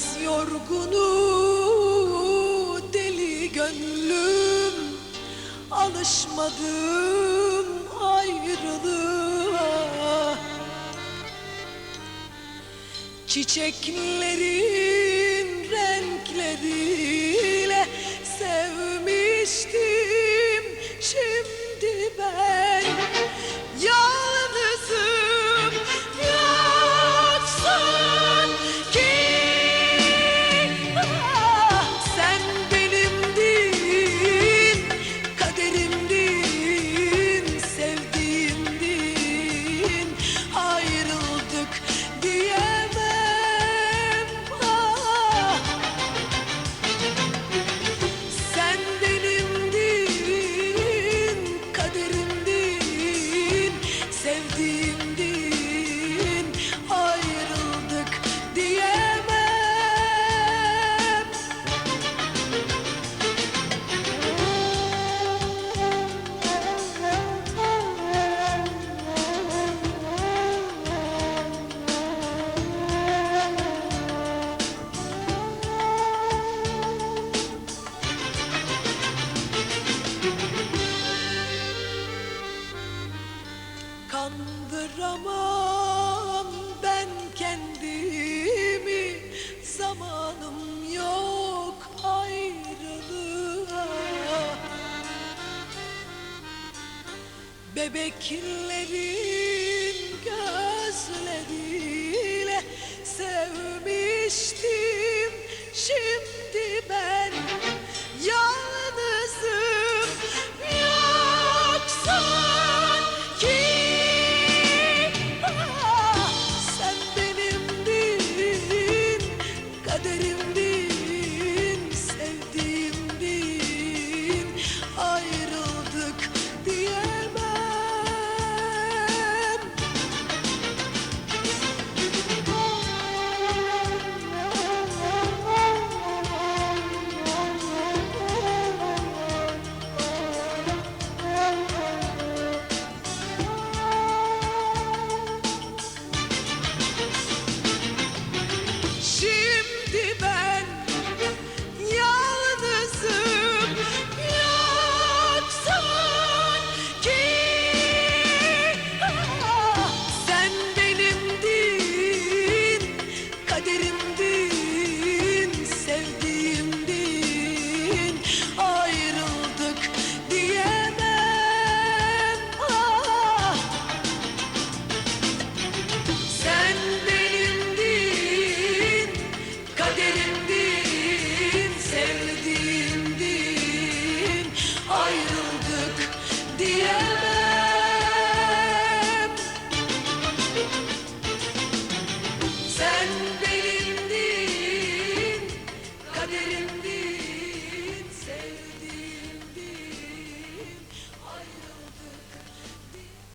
Biraz yorgunu deli gönlüm. Alışmadım ayrılığa. Çiçeklerin Kandıramam ben kendimi Zamanım yok ayrılığa. Bebeklerin gözleriyle sevmiştim Şimdi in